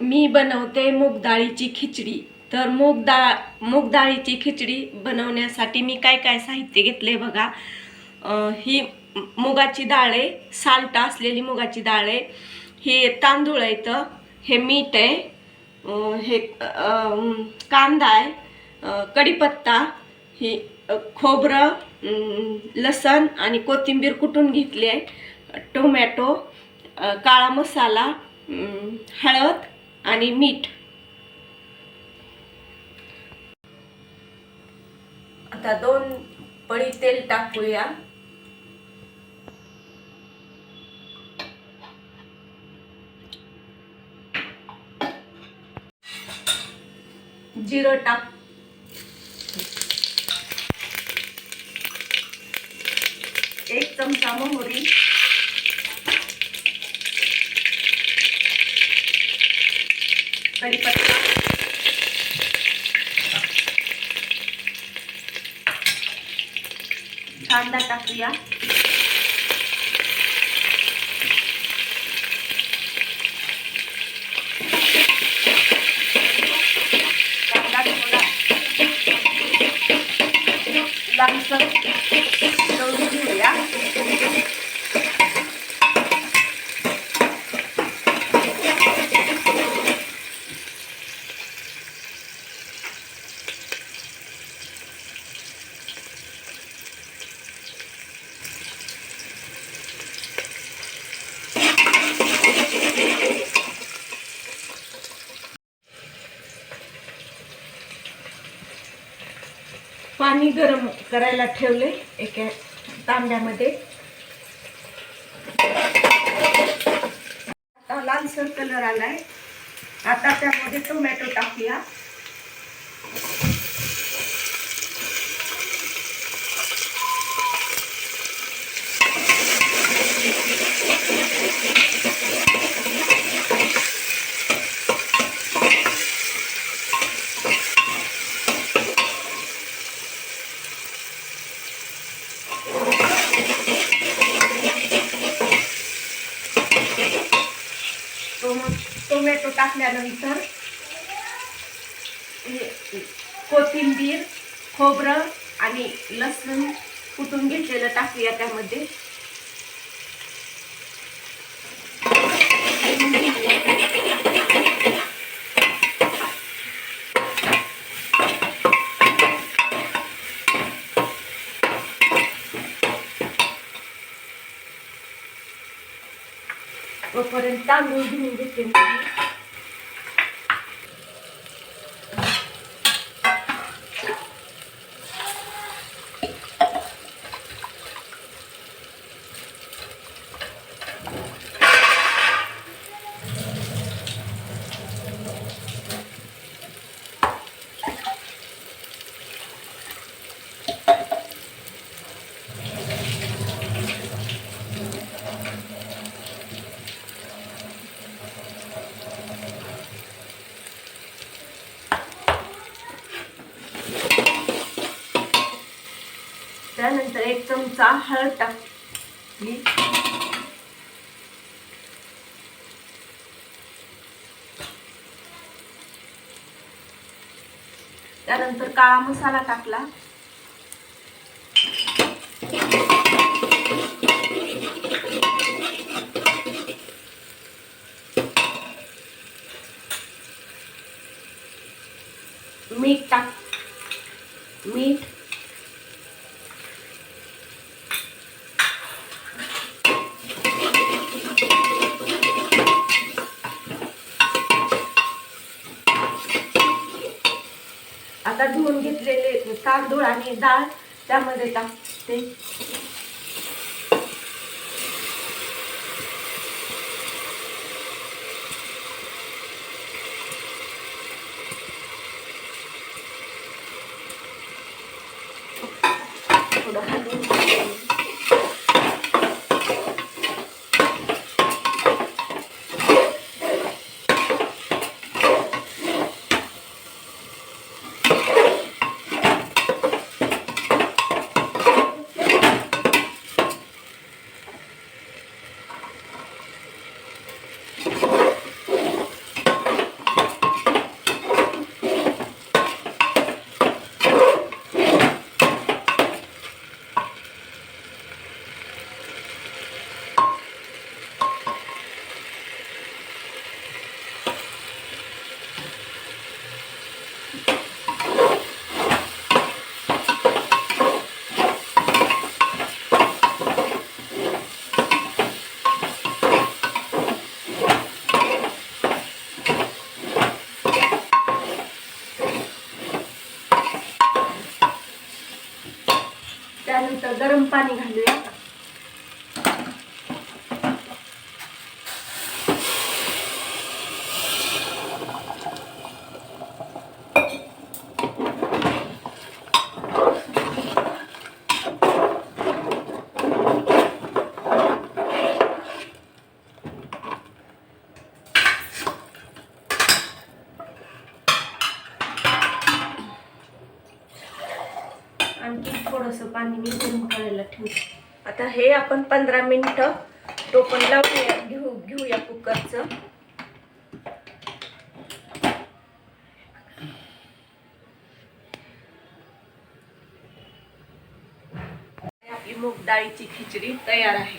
मी बनवते मूगडाळीची खिचडी. तर मूग डाळ खिचडी बनवण्यासाठी मी काय काय साहित्य घेतले बघा. ही मुगाची डाळ आहे साल्ट असलेली मुगाची डाळ आहे हे तांदूळ आहेत हे मीठ आहे हे कांदा आहे कढीपत्ता ही खोबरं लसण आणि कोथिंबीर कुटून घेतली आहे? टोमॅटो काळा मसाला हळद आणि मीठ आता दोन पळी तेल टाकूया. जिरं टाक. एक चमचा मोहरी. कढीपत्ता कांदा टाकूया कांदा थोडा लालसर तळून घेऊया पाणी गरम करायला ठेवले एका तांब्यामध्ये. आता लालसर कलर आलाय. आता त्यामध्ये टोमॅटो टाकूया टोम- टोमॅटो टाकल्यानंतर कोथिंबीर खोबरं आणि लसूण कुटून घेतलेलं टाकूया त्यामध्ये. तोपर्यंत तांदूळ घेऊन घेते मी. त्यानंतर एक चमचा हळद टाकली त्यानंतर काळा मसाला टाकला. मीठ टाक. मीठ आता धुवून घेतलेले तांदूळ आणि डाळ त्यामध्ये टाकते. 你们班那个女的。आणखी थोडंसं पाणी मी गरम करायला ठेवते. आता हे आपण पंधरा मिनिटं टोपण लावूया घेऊ घेऊया कुकरचं. आपली मूग डाळीची खिचडी तयार आहे.